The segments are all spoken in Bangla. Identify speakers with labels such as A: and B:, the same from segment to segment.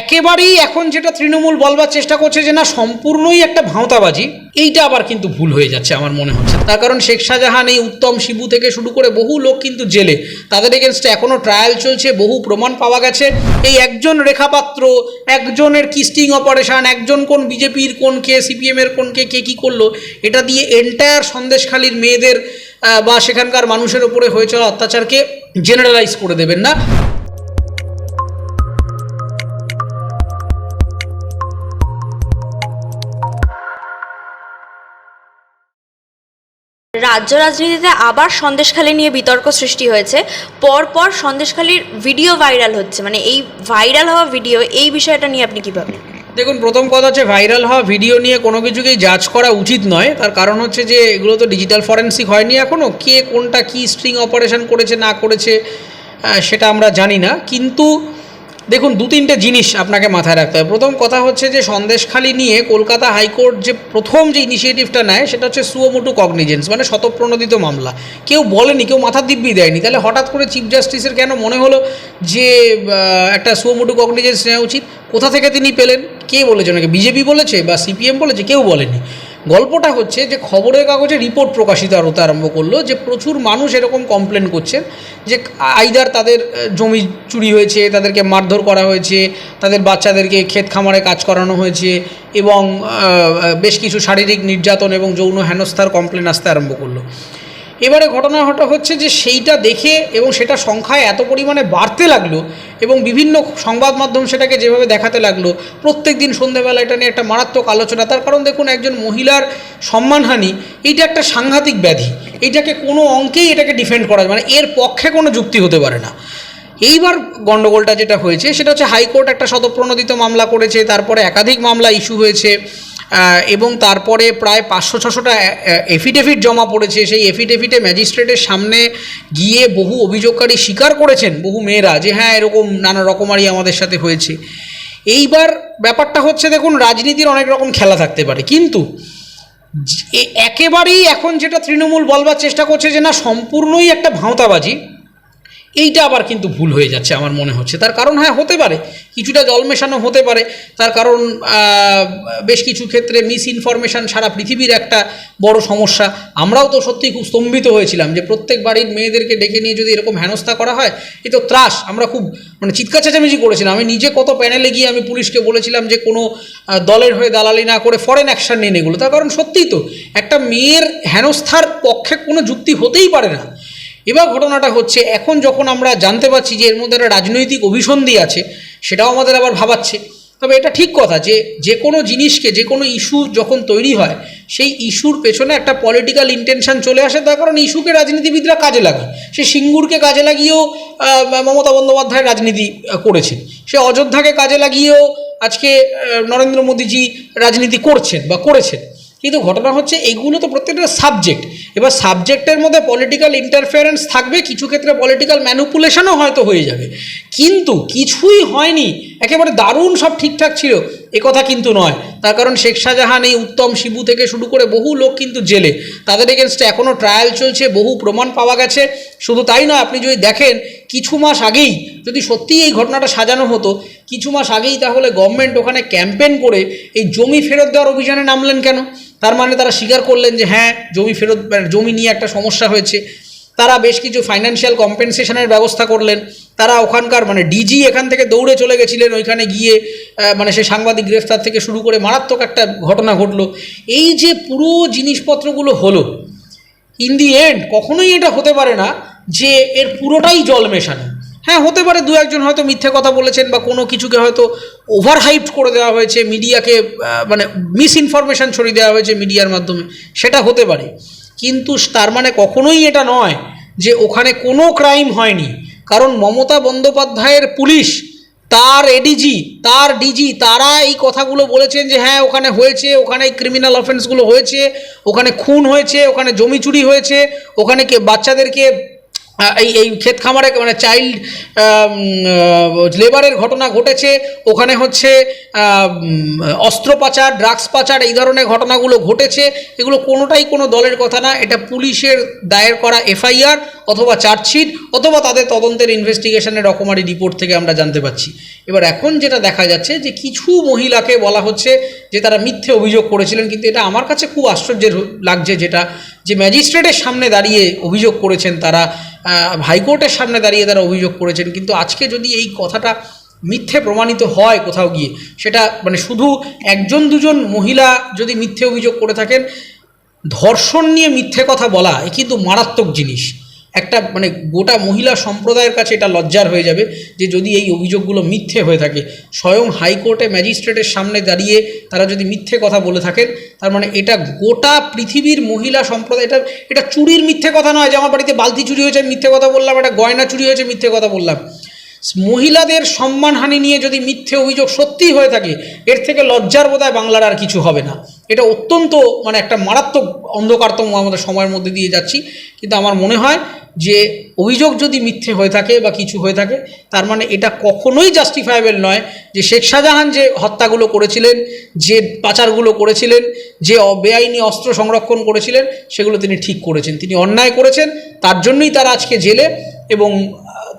A: একেবারেই এখন যেটা তৃণমূল বলবার চেষ্টা করছে যে না, সম্পূর্ণই একটা ভাঁওতাবাজি, এইটা আবার কিন্তু ভুল হয়ে যাচ্ছে আমার মনে হচ্ছে। তার কারণ শেখ শাহজাহান, এই উত্তম শিবু থেকে শুরু করে বহু লোক কিন্তু জেলে। তাদের এগেনস্টে এখনও ট্রায়াল চলছে, বহু প্রমাণ পাওয়া গেছে। এই একজন রেখাপাত্র, একজনের কিস্টিং অপারেশন একজন কোন বিজেপির কোন কে সিপিএমের কোন কে কে কী করল, এটা দিয়ে এন্টায়ার সন্দেশখালীর মেয়েদের বা সেখানকার মানুষের ওপরে হয়ে চলা অত্যাচারকে জেনারেলাইজ করে দেবেন না।
B: রাজ্য রাজনীতিতে আবার সন্দেশখালী নিয়ে বিতর্ক সৃষ্টি হয়েছে। পরপর সন্দেশখালীর ভিডিও ভাইরাল হচ্ছে। মানে এই ভাইরাল হওয়া ভিডিও এই বিষয়টা নিয়ে আপনি কী ভাবেন?
A: দেখুন, প্রথম কথা হচ্ছে ভাইরাল হওয়া ভিডিও নিয়ে কোনো কিছুকেই জাজ করা উচিত নয়। তার কারণ হচ্ছে যে এগুলো তো ডিজিটাল ফরেন্সিক হয়নি এখনও কে কোনটা কি স্ট্রিং অপারেশন করেছে, না করেছে সেটা আমরা জানি না। কিন্তু দেখুন, দু তিনটে জিনিস আপনাকে মাথায় রাখতে হবে। প্রথম কথা হচ্ছে যে, সন্দেশখালি নিয়ে কলকাতা হাইকোর্ট যে প্রথম যে ইনিশিয়েটিভটা নেয়, সেটা হচ্ছে সুয়োমোটু কগনিজেন্স মানে শতপ্রণোদিত মামলা। কেউ বলেনি, কেউ মাথা দিব্যি দেয়নি। তাহলে হঠাৎ করে চিফ জাস্টিসের কেন মনে হলো যে একটা সুয়োমোটু কগনিজেন্স নেওয়া উচিত? কোথা থেকে তিনি পেলেন? কে বলেছে ওনাকে? বিজেপি বলেছে বা সিপিএম বলেছে? কেউ বলেনি। গল্পটা হচ্ছে যে খবরের কাগজে রিপোর্ট প্রকাশিত হতে আরম্ভ করল যে প্রচুর মানুষ এরকম কমপ্লেন করছেন যে আইদার তাদের জমি চুরি হয়েছে, তাদেরকে মারধর করা হয়েছে, তাদের বাচ্চাদেরকে ক্ষেত খামারে কাজ করানো হয়েছে এবং বেশ কিছু শারীরিক নির্যাতন এবং যৌন হেনস্থার কমপ্লেন আসতে আরম্ভ করল। এবারে ঘটনাটা হচ্ছে যে সেইটা দেখে এবং সেটা সংখ্যায় এত পরিমাণে বাড়তে লাগল এবং বিভিন্ন সংবাদ মাধ্যম সেটাকে যেভাবে দেখাতে লাগল প্রত্যেক দিন সন্ধ্যেবেলা এটা নিয়ে একটা মারাত্মক আলোচনা। তার কারণ দেখুন, একজন মহিলার সম্মানহানি, এইটা একটা সাংঘাতিক ব্যাধি। এইটাকে কোনো অঙ্কেই এটাকে ডিফেন্ড করা মানে এর পক্ষে কোনো যুক্তি হতে পারে না। এইবার গণ্ডগোলটা যেটা হয়েছে, সেটা হচ্ছে হাইকোর্ট একটা শতপ্রণোদিত মামলা করেছে, তারপরে একাধিক মামলা ইস্যু হয়েছে। এবং তারপরে প্রায় পাঁচশো ছশোটা এফিডেভিট জমা পড়েছে। সেই এফিডেভিটে ম্যাজিস্ট্রেটের সামনে গিয়ে বহু অভিযোগকারী স্বীকার করেছেন বহু মেয়েরা যে হ্যাঁ এরকম নানা রকমারই আমাদের সাথে হয়েছে। এইবার ব্যাপারটা হচ্ছে, দেখুন, রাজনীতির অনেক রকম খেলা থাকতে পারে। কিন্তু একেবারেই এখন যেটা তৃণমূল বলবার চেষ্টা করছে যে, না, সম্পূর্ণই একটা ভাঁওতাবাজি। এইটা আবার কিন্তু ভুল হয়ে যাচ্ছে, আমার মনে হচ্ছে। তার কারণ হ্যাঁ হতে পারে। কিছুটা জল মেশানো হতে পারে। তার কারণ বেশ কিছু ক্ষেত্রে মিস ইনফরমেশান সারা পৃথিবীর একটা বড় সমস্যা। আমরাও তো সত্যিই খুব স্তম্ভিত হয়েছিলাম যে প্রত্যেক বাড়ির মেয়েদেরকে ডেকে নিয়ে যদি এরকম হেনস্থা করা হয়, এ তো ত্রাস। আমরা খুব মানে চিৎকার চেঁচামেচি করেছিলাম। আমি নিজে কত প্যানেলে গিয়ে আমি পুলিশকে বলেছিলাম যে কোনো দলের হয়ে দালালি না করে ফরেন অ্যাকশন নিন এগুলো। তার কারণ সত্যিই তো, একটা মেয়ের হেনস্থার পক্ষে কোনো যুক্তি হতেই পারে না। এবার ঘটনাটা হচ্ছে, এখন যখন আমরা জানতে পারছি যে এর মধ্যে একটা রাজনৈতিক অভিসন্ধি আছে, সেটাও আমাদের আবার ভাবাচ্ছে। তবে এটা ঠিক কথা যে যে কোনো জিনিসকে, যে কোনো ইস্যু যখন তৈরি হয়, সেই ইস্যুর পেছনে একটা পলিটিক্যাল ইন্টেনশন চলে আসে, তার কারণ ইস্যুকে রাজনীতিবিদরা কাজে লাগায় সে সিঙ্গুরকে কাজে লাগিয়েও মমতা বন্দ্যোপাধ্যায় রাজনীতি করেছেন। সে অযোধ্যাকে কাজে লাগিয়েও আজকে নরেন্দ্র মোদীজি রাজনীতি করছেন বা করেছেন। কিন্তু ঘটনা হচ্ছে এগুলো তো প্রত্যেকটা সাবজেক্ট এবার সাবজেক্টের মধ্যে পলিটিক্যাল ইন্টারফেয়ারেন্স থাকবে, কিছু ক্ষেত্রে পলিটিক্যাল ম্যানুপুলেশনও হয়তো হয়ে যাবে। কিন্তু কিছুই হয়নি। একেবারে দারুণ সব ঠিকঠাক ছিল। এ কথা কিন্তু নয়। তার কারণ শেখ শাহজাহান এই উত্তম শিবু থেকে শুরু করে বহু লোক কিন্তু জেলে। তাদের এগেনস্টে এখনও ট্রায়াল চলছে, বহু প্রমাণ পাওয়া গেছে। শুধু তাই নয়, আপনি যদি দেখেন, কিছু মাস আগেই যদি সত্যিই এই ঘটনাটা সাজানো হতো, কিছু মাস আগেই তাহলে গভর্নমেন্ট ওখানে ক্যাম্পেন করে এই জমি ফেরত দেওয়ার অভিযানে নামলেন কেন? তার মানে তারা স্বীকার করলেন যে হ্যাঁ জমি ফেরত মানে জমি নিয়ে একটা সমস্যা হয়েছে। তারা বেশ কিছু ফাইন্যান্সিয়াল কম্পেনসেশনের ব্যবস্থা করলেন। তারা ওখানকার মানে ডিজি এখান থেকে দৌড়ে চলে গেছিলেন, ওইখানে গিয়ে মানে সে সাংবাদিক গ্রেফতার থেকে শুরু করে মারাত্মক একটা ঘটনা ঘটলো। এই যে পুরো জিনিসপত্রগুলো হলো ইন দি এন্ড কখনোই এটা হতে পারে না যে এর পুরোটাই জল মেশানো। হ্যাঁ হতে পারে দু একজন হয়তো মিথ্যে কথা বলেছেন বা কোনো কিছুকে হয়তো ওভার হাইপ করে দেওয়া হয়েছে মিডিয়াকে মানে মিস ইনফরমেশান ছড়িয়ে দেওয়া হয়েছে মিডিয়ার মাধ্যমে। সেটা হতে পারে। কিন্তু তার মানে কখনোই এটা নয় যে ওখানে কোনো ক্রাইম হয়নি। কারণ মমতা বন্দ্যোপাধ্যায়ের পুলিশ, তার এডিজি তার ডিজি তারা এই কথাগুলো বলেছেন যে হ্যাঁ ওখানে হয়েছে, ওখানে ক্রিমিনাল অফেন্সগুলো হয়েছে, ওখানে খুন হয়েছে, ওখানে জমি চুরি হয়েছে, ওখানে কে বাচ্চাদেরকে এই এই ক্ষেত খামারে মানে চাইল্ড লেবারের ঘটনা ঘটেছে। ওখানে হচ্ছে আহ, উম, অস্ত্র পাচার ড্রাগস পাচার এই ধরনের ঘটনাগুলো ঘটেছে। এগুলো কোনোটাই কোনো দলের কথা না। এটা পুলিশের দায়ের করা এফআইআর অথবা চার্জশিট অথবা তাদের তদন্তের ইনভেস্টিগেশনের রকমারি রিপোর্ট থেকে আমরা জানতে পারছি। এবার এখন যেটা দেখা যাচ্ছে যে কিছু মহিলাকে বলা হচ্ছে যে তারা মিথ্যে অভিযোগ করেছিলেন, কিন্তু এটা আমার কাছে খুব আশ্চর্যের লাগছে যেটা, যে ম্যাজিস্ট্রেটের সামনে দাঁড়িয়ে অভিযোগ করেছেন তারা হাইকোর্টের সামনে দাঁড়িয়ে তারা অভিযোগ করেছেন, কিন্তু আজকে যদি এই কথাটা মিথ্যে প্রমাণিত হয় কোথাও গিয়ে, সেটা মানে শুধু একজন দুজন মহিলা যদি মিথ্যে অভিযোগ করে থাকেন, ধর্ষণ নিয়ে মিথ্যে কথা বলা, এ কিন্তু মারাত্মক জিনিস। একটা মানে গোটা মহিলা সম্প্রদায়ের কাছে এটা লজ্জার হয়ে যাবে যে যদি এই অভিযোগগুলো মিথ্যে হয়ে থাকে। স্বয়ং হাইকোর্টে ম্যাজিস্ট্রেটের সামনে দাঁড়িয়ে তারা যদি মিথ্যে কথা বলে থাকেন, তার মানে এটা গোটা পৃথিবীর মহিলা সম্প্রদায়, এটা এটা চুরির মিথ্যে কথা নয় যে আমার বাড়িতে বালতি চুরি হয়েছে মিথ্যে কথা বললাম, একটা গয়না চুরি হয়েছে, মিথ্যে কথা বললাম। মহিলাদের সম্মানহানি নিয়ে যদি মিথ্যে অভিযোগ সত্যিই হয়ে থাকে, এর থেকে লজ্জার বোধহয় বাংলার আর কিছু হবে না। এটা অত্যন্ত মানে একটা মারাত্মক অন্ধকারতম আমাদের সময়ের মধ্যে দিয়ে যাচ্ছি। কিন্তু আমার মনে হয় যে অভিযোগ যদি মিথ্যে হয়ে থাকে বা কিছু হয়ে থাকে, তার মানে এটা কখনোই জাস্টিফাইবেল নয় যে শেখ শাহজাহান যে হত্যাগুলো করেছিলেন, যে পাচারগুলো করেছিলেন, যে বেআইনি অস্ত্র সংরক্ষণ করেছিলেন, সেগুলো তিনি ঠিক করেছেন। তিনি অন্যায় করেছেন, তার জন্যই তারা আজকে জেলে এবং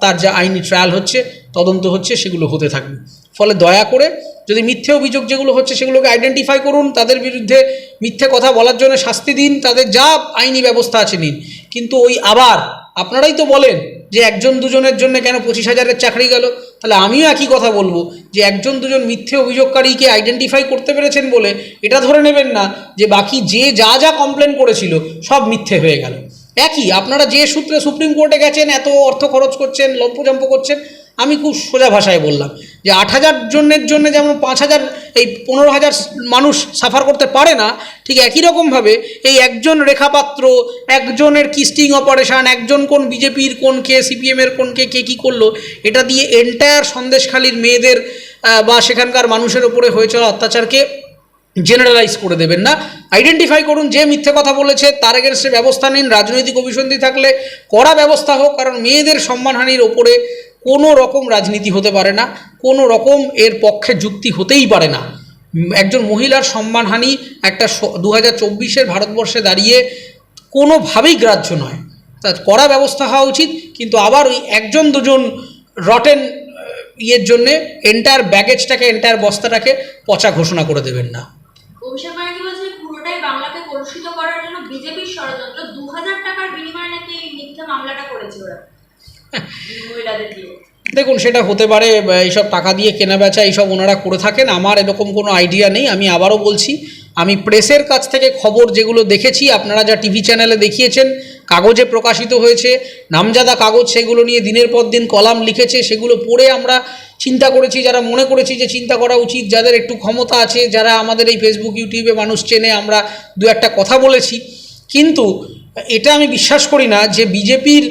A: তার যা আইনি ট্রায়াল হচ্ছে, তদন্ত হচ্ছে, সেগুলো হতে থাকবে। ফলে দয়া করে যদি মিথ্যে অভিযোগ যেগুলো হচ্ছে, সেগুলোকে আইডেন্টিফাই করুন, তাদের বিরুদ্ধে মিথ্যে কথা বলার জন্য শাস্তি দিন, তাদের যা আইনি ব্যবস্থা আছে নিন। কিন্তু ওই আবার, আপনারাই তো বলেন যে একজন দুজনের জন্য কেন পঁচিশ হাজারের চাকরি গেল? তাহলে আমিও একই কথা বলব যে একজন দুজন মিথ্যে অভিযোগকারীকে আইডেন্টিফাই করতে পেরেছেন বলে, এটা ধরে নেবেন না যে বাকি যে যা যা কমপ্লেন করেছিল, সব মিথ্যে হয়ে গেল। একই, আপনারা যে সূত্রে সুপ্রিম কোর্টে গেছেন, এত অর্থ খরচ করছেন লম্পজম্প করছেন, আমি খুব সোজা ভাষায় বললাম যে আট হাজার জনের জন্য যেমন পাঁচ হাজার, এই পনেরো হাজার মানুষ সাফার করতে পারে না, ঠিক একই রকমভাবে এই একজন রেখাপাত্র, একজনের কিস্টিং অপারেশন, একজন কোন বিজেপির কোন কে সিপিএমের কোন কে কে কী করল, এটা দিয়ে এন্টায়ার সন্দেশখালীর মেয়েদের বা সেখানকার মানুষের ওপরে হয়ে চলা অত্যাচারকে জেনারেলাইজ করে দেবেন না। আইডেন্টিফাই করুন, যে মিথ্যে কথা বলেছে, তার এগেনস্টে ব্যবস্থা নিন, রাজনৈতিক অভিসন্ধি থাকলে কড়া ব্যবস্থা হোক, কারণ মেয়েদের সম্মানহানির ওপরে কোনো রকম রাজনীতি হতে পারে না, কোনো রকম এর পক্ষে যুক্তি হতেই পারে না। একজন মহিলার সম্মানহানি একটা দু হাজার চব্বিশের ভারতবর্ষে দাঁড়িয়ে কোনোভাবেই গ্রাহ্য নয়। তা কড়া ব্যবস্থা হওয়া উচিত, কিন্তু আবার ওই একজন দুজন রটেন ইয়ের জন্যে এন্টায়ার ব্যাগেজটাকে এন্টায়ার বস্তাটাকে পচা ঘোষণা করে দেবেন না।
C: অভিষেক ব্যানার্জি বলছে পুরোটাই বাংলাকে কলুষিত করার জন্য বিজেপির ষড়যন্ত্র। দু হাজার টাকার বিনিময়ে নাকি এই মিথ্যা মামলাটা করেছে ওরা। মহিলাদের দিয়ে।
A: দেখুন সেটা হতে পারে এইসব টাকা দিয়ে কেনা বেচা এইসব ওনারা করে থাকেন। আমার এরকম কোনো আইডিয়া নেই। আমি আবারও বলছি আমি প্রেসের কাছ থেকে খবর যেগুলো দেখেছি আপনারা যা টিভি চ্যানেলে দেখিয়েছেন কাগজে প্রকাশিত হয়েছে, নামজাদা কাগজ সেগুলো নিয়ে দিনের পর দিন কলাম লিখেছে, সেগুলো পড়ে আমরা চিন্তা করেছি, যারা মনে করেছি যে চিন্তা করা উচিত, যাদের একটু ক্ষমতা আছে, যারা আমাদের এই ফেসবুক ইউটিউবে মানুষ চেনে, আমরা দু একটা কথা বলেছি। কিন্তু এটা আমি বিশ্বাস করি না যে বিজেপির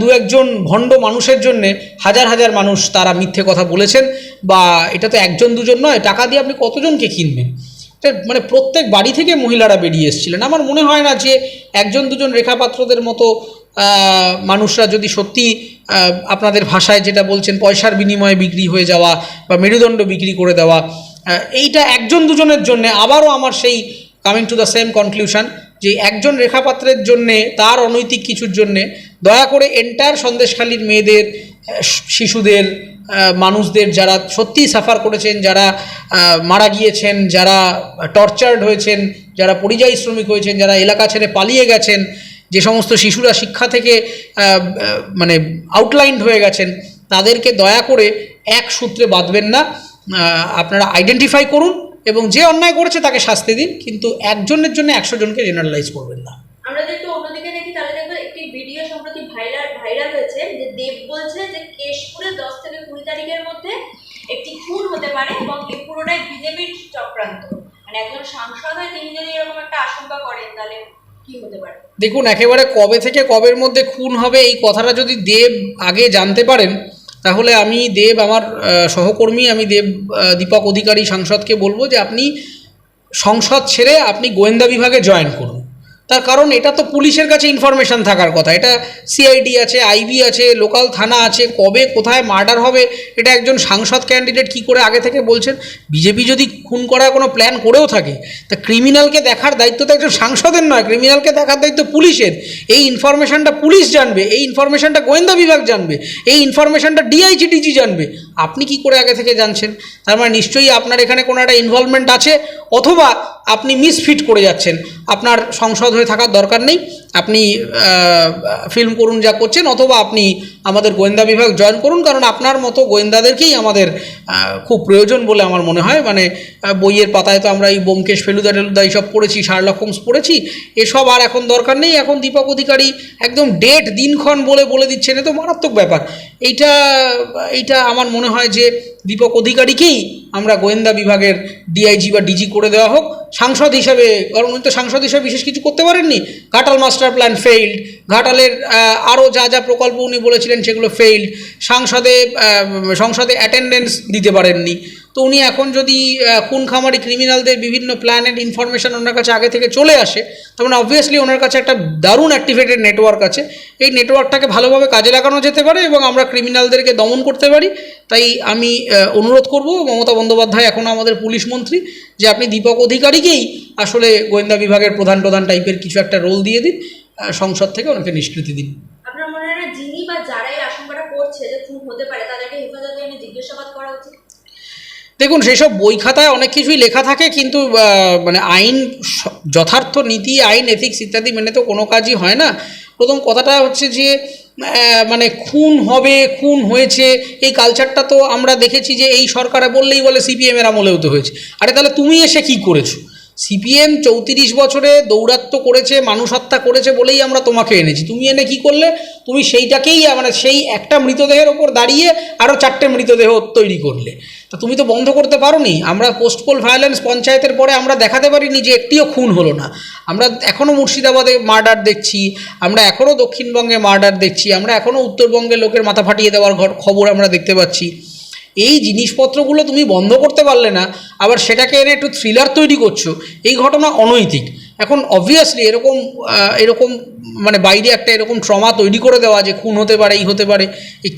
A: দু একজন ভণ্ড মানুষের জন্য হাজার হাজার মানুষ তারা মিথ্যে কথা বলেছেন, বা এটা তো একজন দুজন নয়, টাকা দিয়ে আপনি কতজনকে কিনবেন? মানে প্রত্যেক বাড়ি থেকে মহিলারা বেরিয়ে এসেছিলেন। আমার মনে হয় না যে একজন দুজন রেখাপাত্রদের মতো মানুষরা যদি সত্যি আপনাদের ভাষায় যেটা বলছেন, পয়সার বিনিময়ে বিক্রি হয়ে যাওয়া বা মেরুদণ্ড বিক্রি করে দেওয়া এইটা একজন দুজনের জন্য আবারও আমার সেই coming to the same conclusion যে একজন রেখাপাত্রের জন্যে, তার অনৈতিক কিছুর জন্যে, দয়া করে এন্টার সন্দেশখালীর মেয়েদের, শিশুদের মানুষদের যারা সত্যিই সাফার করেছেন, যারা মারা গিয়েছেন, যারা টর্চার্ড হয়েছেন, যারা পরিযায়ী শ্রমিক হয়েছেন, যারা এলাকা ছেড়ে পালিয়ে গেছেন, যে সমস্ত শিশুরা শিক্ষা থেকে মানে আউটলাইন্ড হয়ে গেছেন, তাদেরকে দয়া করে এক সূত্রে বাঁধবেন না। আপনারা আইডেন্টিফাই করুন এবং যে অন্যায় করেছে তাকে শাস্তি দিন কিন্তু একজনের জন্য একশো জনকে জেনারেলাইজ করবেন না।
C: আমরা যদি একটু অন্যদিকে দেখি তাহলে দেখব একটি ভিডিও সম্প্রতি ভাইরাল ভাইরাল হয়েছে যে দেব বলছে যে কেশপুরে দশ থেকে কুড়ি তারিখের মধ্যে একটি খুন হতে পারে এবং এই পুরোটাই বিজেপির চক্রান্ত। মানে একজন সাংসদ হয়ে তিনি যদি এরকম একটা আশঙ্কা করেন তাহলে কি হতে পারে?
A: দেখুন একেবারে কবে থেকে কবের মধ্যে খুন হবে এই কথাটা যদি দেব আগে জানতে পারেন তাহলে আমি দেব, আমার সহকর্মী, আমি দেব দীপক অধিকারী সাংসদকে বলব যে আপনি সংসদ ছেড়ে আপনি গোয়েন্দা বিভাগে জয়েন করুন। তার কারণ এটা তো পুলিশের কাছে ইনফরমেশন থাকার কথা। এটা সিআইডি আছে আইবি আছে লোকাল থানা আছে, কবে কোথায় মার্ডার হবে, এটা একজন সাংসদ ক্যান্ডিডেট কি করে আগে থেকে বলছেন? বিজেপি যদি খুন করার কোনো প্ল্যান করেও থাকে, তা ক্রিমিনালকে দেখার দায়িত্ব তো একজন সাংসদের নয় ক্রিমিনালকে দেখার দায়িত্ব পুলিশের। এই ইনফরমেশনটা পুলিশ জানবে, এই ইনফরমেশনটা গোয়েন্দা বিভাগ জানবে, এই ইনফরমেশনটা ডিআইজি ডিজি জানবে। আপনি কি করে আগে থেকে জানছেন? তার মানে নিশ্চয়ই আপনার এখানে কোনো একটা ইনভলভমেন্ট আছে, অথবা আপনি মিসফিট করে যাচ্ছেন। আপনার সংসদ হয়ে থাকার দরকার নেই। আপনি ফিল্ম করুন যা করছেন, অথবা আপনি আমাদের গোয়েন্দা বিভাগ জয়েন করুন, কারণ আপনার মতো গোয়েন্দাদেরকেই আমাদের খুব প্রয়োজন বলে আমার মনে হয়। মানে বইয়ের পাতায় তো আমরা এই বোমকেশ ফেলুদা, টেলুদা এইসব পড়েছি, শার্লক হোমস পড়েছি, এসব আর এখন দরকার নেই। এখন দীপক অধিকারী একদম ডেট দিনক্ষণ বলে বলে দিচ্ছেন, এ তো মারাত্মক ব্যাপার। এইটা এইটা আমার মনে হয় যে দীপক অধিকারীকেই আমরা গোয়েন্দা বিভাগের ডিআইজি বা ডিজি করে দেওয়া হোক। সাংসদ হিসাবে, কারণ উনি তো সাংসদ হিসাবে বিশেষ কিছু করতে পারেননি। ঘাটাল মাস্টার প্ল্যান ফেইল্ড ঘাটালের আরও যা যা প্রকল্প উনি বলেছিলেন সেগুলো ফেইল্ড সংসদে সংসদে অ্যাটেন্ডেন্স দিতে পারেননি। তো উনি এখন যদি খুন খামারি ক্রিমিনালদের বিভিন্ন প্ল্যানের ইনফরমেশন ওনার কাছে আগে থেকে চলে আসে, তখন অবভিয়াসলি ওনার কাছে একটা দারুণ অ্যাক্টিভেটেড নেটওয়ার্ক আছে। এই নেটওয়ার্কটাকে ভালোভাবে কাজে লাগানো যেতে পারে এবং আমরা ক্রিমিনালদেরকে দমন করতে পারি। তাই আমি অনুরোধ করব, মমতা বন্দ্যোপাধ্যায় এখন আমাদের পুলিশ মন্ত্রী, যে আপনি দীপক অধিকারীকেই আসলে গোয়েন্দা বিভাগের প্রধান প্রধান টাইপের কিছু একটা রোল দিয়ে দিন সংসদ থেকে ওনাকে নিষ্কৃতি দিন।
C: যিনি বা যারাই আশঙ্কাটা করছে যে খুন হতে পারে, তাদেরকে হেফাজতে এনে জিজ্ঞাসাবাদ করা উচিত?
A: দেখুন, সেসব বই খাতায় অনেক কিছুই লেখা থাকে, কিন্তু মানে আইন যথার্থ নীতি, আইন এথিক্স ইত্যাদি মেনে তো কোনো কাজই হয় না। প্রথম কথাটা হচ্ছে যে মানে খুন হবে, খুন হয়েছে, এই কালচারটা তো আমরা দেখেছি যে এই সরকারে বললেই বলে সিপিএমের আমলেও তো হয়েছে। আরে তাহলে তুমি এসে কি করেছ? সিপিএম চৌত্রিশ বছরে দৌরাত্ম করেছে মানুষ হত্যা করেছে বলেই আমরা তোমাকে এনেছি। তুমি এনে কি করলে? তুমি সেইটাকেই মানে সেই একটা মৃতদেহের ওপর দাঁড়িয়ে আরও চারটে মৃতদেহ তৈরি করলে। তা তুমি তো বন্ধ করতে পারো নি আমরা পোস্টপোল ভায়োলেন্স পঞ্চায়েতের পরে আমরা দেখাতে পারিনি যে একটিও খুন হলো না। আমরা এখনও মুর্শিদাবাদে মার্ডার দেখছি, আমরা এখনও দক্ষিণবঙ্গে মার্ডার দেখছি, আমরা এখনও উত্তরবঙ্গে লোকের মাথা ফাটিয়ে দেওয়ার খবর আমরা দেখতে পাচ্ছি। এই জিনিসপত্রগুলো তুমি বন্ধ করতে পারলে না, আবার সেটাকে এনে একটু থ্রিলার তৈরি করছ, এই ঘটনা অনৈতিক। এখন অবভিয়াসলি এরকম এরকম মানে বাইরে একটা এরকম ট্রমা তৈরি করে দেওয়া যে খুন হতে পারে এই হতে পারে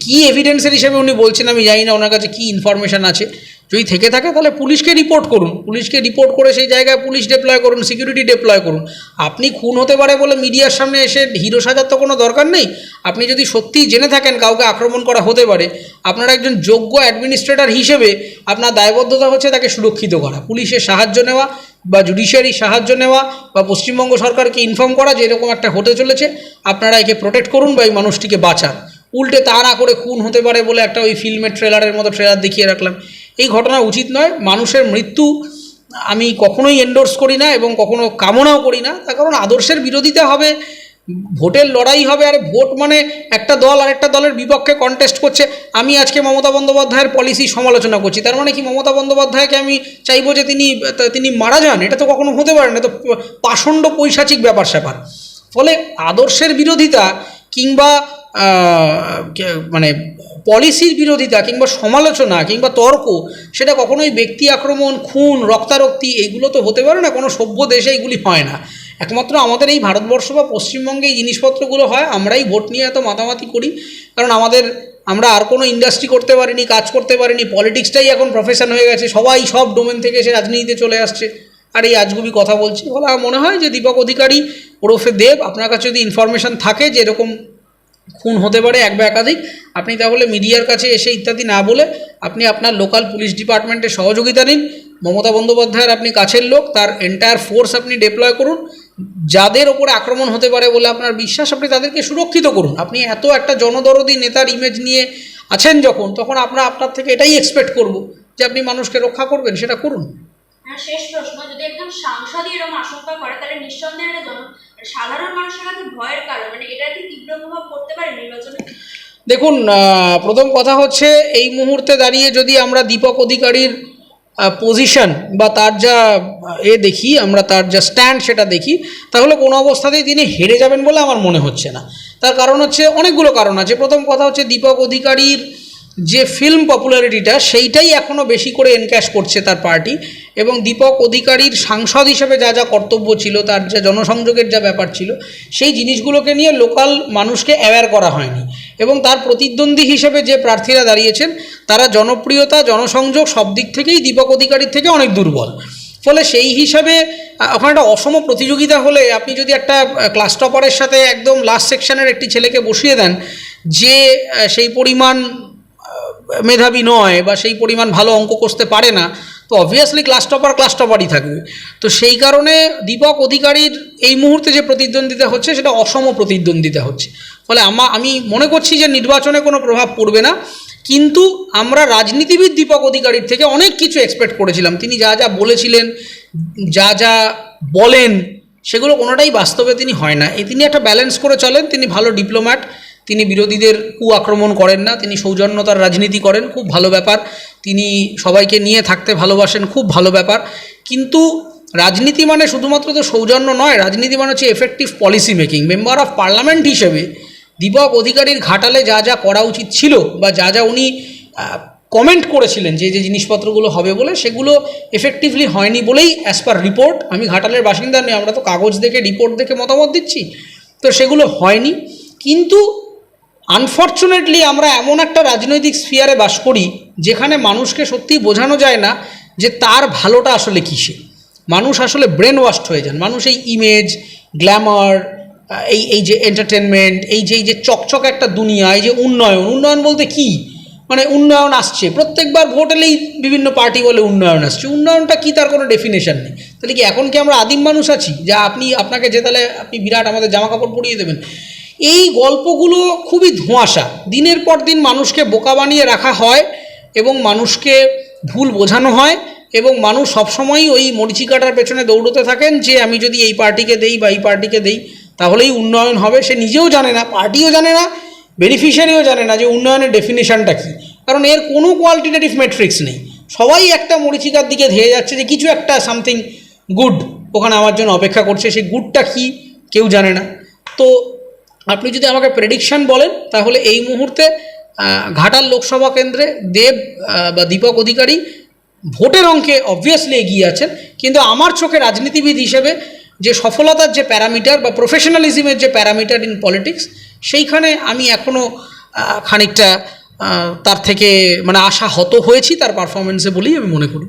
A: কী এভিডেন্সের হিসেবে উনি বলছেন আমি জানি না, ওনার কাছে কী ইনফরমেশান আছে? যদি থেকে থাকে তাহলে পুলিশকে রিপোর্ট করুন। পুলিশকে রিপোর্ট করে সেই জায়গায় পুলিশ ডেপ্লয় করুন সিকিউরিটি ডেপ্লয় করুন। আপনি খুন হতে পারে বলে মিডিয়ার সামনে এসে হিরো সাজার তো কোনো দরকার নেই। আপনি যদি সত্যিই জেনে থাকেন কাউকে আক্রমণ করা হতে পারে, আপনার একজন যোগ্য অ্যাডমিনিস্ট্রেটর হিসেবে আপনার দায়বদ্ধতা হচ্ছে তাকে সুরক্ষিত করা। পুলিশের সাহায্য নেওয়া বা জুডিশিয়ারি সাহায্য নেওয়া বা পশ্চিমবঙ্গ সরকারকে ইনফর্ম করা যে এরকম একটা হতে চলেছে, আপনারা একে প্রোটেক্ট করুন বা এই মানুষটিকে বাঁচান। উল্টে তা না করে খুন হতে পারে বলে একটা ওই ফিল্মের ট্রেলারের মতো ট্রেলার দেখিয়ে রাখলাম। এই ঘটনা উচিত নয়। মানুষের মৃত্যু আমি কখনোই এন্ডোর্স করি না এবং কখনো কামনাও করি না। তার কারণ আদর্শের বিরোধিতা হবে, ভোটের লড়াই হবে, আর ভোট মানে একটা দল আর একটা দলের বিপক্ষে কন্টেস্ট করছে। আমি আজকে মমতা বন্দ্যোপাধ্যায়ের পলিসি সমালোচনা করছি। তার মানে কি, মমতা বন্দ্যোপাধ্যায়কে আমি চাইব যে তিনি তিনি মারা যান। এটা তো কখনো হতে পারে না। তো পাষণ্ড পৈশাচিক ব্যাপার স্যাপার। ফলে আদর্শের বিরোধিতা কিংবা মানে পলিসির বিরোধিতা কিংবা সমালোচনা কিংবা তর্ক, সেটা কখনোই ব্যক্তি আক্রমণ, খুন, রক্তারক্তি এইগুলো তো হতে পারে না, কোনো সভ্য দেশে এইগুলি হয় না। একমাত্র আমাদের এই ভারতবর্ষ বা পশ্চিমবঙ্গে এই জিনিসপত্রগুলো হয়, আমরাই ভোট নিয়ে এত মাতামাতি করি, কারণ আমাদের, আমরা আর কোনো ইন্ডাস্ট্রি করতে পারিনি, কাজ করতে পারিনি পলিটিক্সটাই এখন প্রফেশন হয়ে গেছে, সবাই সব ডোমেন থেকে এসে রাজনীতিতে চলে আসছে। আর এই আজগুবি কথা বলছি আমার মনে হয় যে দীপক অধিকারী ওরফে দেব, আপনার কাছে যদি ইনফরমেশন থাকে যে এরকম খুন হতে পারে এক বা একাধিক। আপনি তাহলে মিডিয়ার কাছে এসে ইত্যাদি না বলে আপনি আপনার লোকাল পুলিশ ডিপার্টমেন্টের সহযোগিতা নিন। মমতা বন্দ্যোপাধ্যায়ের আপনি কাছের লোক, তার এন্টায়ার ফোর্স আপনি ডেপ্লয় করুন। যাদের ওপরে আক্রমণ হতে পারে বলে আপনার বিশ্বাস, আপনি তাদেরকে সুরক্ষিত করুন। আপনি এত একটা জনদরদি নেতার ইমেজ নিয়ে আছেন যখন, তখন আমরা আপনার থেকে এটাই এক্সপেক্ট করব যে আপনি মানুষকে রক্ষা করবেন, সেটা করুন।
C: শেষ প্রশ্ন, যদি একজন সাংসদই এরকম আশঙ্কা করে, তাহলে নিঃসন্দেহে এটা জন সাধারণ মানুষের কাছে ভয়ের কারণ। মানে এটা কি তীব্র প্রভাব পড়তে পারে নির্বাচনে?
A: দেখুন প্রথম কথা হচ্ছে, এই মুহূর্তে দাঁড়িয়ে যদি আমরা দীপক অধিকারীর পজিশন বা তার যা এ দেখি, আমরা তার যা স্ট্যান্ড সেটা দেখি, তাহলে কোনো অবস্থাতেই তিনি হেরে যাবেন বলে আমার মনে হচ্ছে না। তার কারণ হচ্ছে অনেকগুলো কারণ আছে। প্রথম কথা হচ্ছে দীপক অধিকারীর যে ফিল্ম পপুলারিটিটা সেইটাই এখনও বেশি করে এনক্যাশ করছে তার পার্টি এবং দীপক অধিকারীর সাংসদ হিসেবে যা যা কর্তব্য ছিল, তার যা জনসংযোগের যা ব্যাপার ছিল, সেই জিনিসগুলোকে নিয়ে লোকাল মানুষকে অ্যাওয়্যার করা হয়নি এবং তার প্রতিদ্বন্দ্বী হিসেবে যে প্রার্থীরা দাঁড়িয়েছেন, তারা জনপ্রিয়তা, জনসংযোগ সব দিক থেকেই দীপক অধিকারীর থেকে অনেক দুর্বল। ফলে সেই হিসাবে ওখানে একটা অসম প্রতিযোগিতা হলে আপনি যদি একটা ক্লাস টপারের সাথে একদম লাস্ট সেকশনের একটি ছেলেকে বসিয়ে দেন, যে সেই পরিমাণ মেধাবী নয় বা সেই পরিমাণ ভালো অঙ্ক কষতে পারে না, তো অবভিয়াসলি ক্লাস টপার ক্লাস টপারই থাকবে। তো সেই কারণে দীপক অধিকারীর এই মুহূর্তে যে প্রতিদ্বন্দ্বিতা হচ্ছে, সেটা অসম প্রতিদ্বন্দ্বিতা হচ্ছে। ফলে আমা, আমি মনে করছি যে নির্বাচনে কোনো প্রভাব পড়বে না, কিন্তু আমরা রাজনীতিবিদ দীপক অধিকারীর থেকে অনেক কিছু এক্সপেক্ট করেছিলাম। তিনি যা যা বলেছিলেন, যা যা বলেন, সেগুলো কোনোটাই বাস্তবে তিনি হয় না। এ তিনি একটা ব্যালেন্স করে চলেন, তিনি ভালো ডিপ্লোম্যাট তিনি বিরোধীদের কু আক্রমণ করেন না, তিনি সৌজন্যতার রাজনীতি করেন, খুব ভালো ব্যাপার। তিনি সবাইকে নিয়ে থাকতে ভালোবাসেন, খুব ভালো ব্যাপার। কিন্তু রাজনীতি মানে শুধুমাত্র তো সৌজন্য নয়, রাজনীতি মানে হচ্ছে effective policy making member of parliament হিসেবে দীপক অধিকারীর ঘাটালে যা যা করা উচিত ছিল বা যা যা উনি কমেন্ট করেছিলেন যে যে জিনিসপত্রগুলো হবে বলে, সেগুলো এফেক্টিভলি হয়নি বলেই অ্যাজ পার রিপোর্ট আমি ঘাটালের বাসিন্দা নই, আমরা তো কাগজ দেখে রিপোর্ট দেখে মতামত দিচ্ছি। তো সেগুলো হয়নি। কিন্তু আনফর্চুনেটলি আমরা এমন একটা রাজনৈতিক স্ফিয়ারে বাস করি, যেখানে মানুষকে সত্যি বোঝানো যায় না যে তার ভালোটা আসলে কিসে মানুষ আসলে ব্রেন ওয়াশড হয়ে যান। মানুষ এই ইমেজ গ্ল্যামার এই এই যে এন্টারটেনমেন্ট এই যে এই যে চকচক একটা দুনিয়া, এই যে উন্নয়ন। উন্নয়ন বলতে কি? মানে উন্নয়ন আসছে। প্রত্যেকবার ভোট এলেই বিভিন্ন পার্টি বলে উন্নয়ন আসছে। উন্নয়নটা কি তার কোনো ডেফিনেশন নেই। তাহলে কি এখন কি আমরা আদিম মানুষ আছি? যা আপনি, আপনাকে যে তাহলে আপনি বিরাট আমাদের জামা কাপড় পরিয়ে দেবেন। এই গল্পগুলো খুবই ধোঁয়াশা। দিনের পর দিন মানুষকে বোকা বানিয়ে রাখা হয় এবং মানুষকে ভুল বোঝানো হয় এবং মানুষ সবসময়ই ওই মরিচিকাটার পেছনে দৌড়তে থাকেন যে, আমি যদি এই পার্টিকে দেই বা এই পার্টিকে দেই, তাহলেই উন্নয়ন হবে। সে নিজেও জানে না, পার্টিও জানে না, বেনিফিশিয়ারিও জানে না যে উন্নয়নের ডেফিনেশনটা কী। কারণ এর কোনো কোয়ালিটেটিভ মেট্রিক্স নেই। সবাই একটা মরিচিকার দিকে ধেয়ে যাচ্ছে যে, কিছু একটা সামথিং গুড ওখানে আমার জন্য অপেক্ষা করছে। সেই গুডটা কী? কেউ জানে না। তো আপনি যদি আমাকে প্রেডিকশন বলেন, তাহলে এই মুহূর্তে ঘাটাল লোকসভা কেন্দ্রে দেব বা দীপক অধিকারী ভোটের অঙ্কে অবভিয়াসলি এগিয়ে আছেন। কিন্তু আমার চোখে রাজনীতিবিদ হিসেবে যে সফলতার যে প্যারামিটার বা প্রফেশনালিজমের যে প্যারামিটার ইন পলিটিক্স সেইখানে আমি এখনও খানিকটা তার থেকে মানে আশা হত হয়েছি, তার পারফরমেন্সে বলেই আমি মনে করি।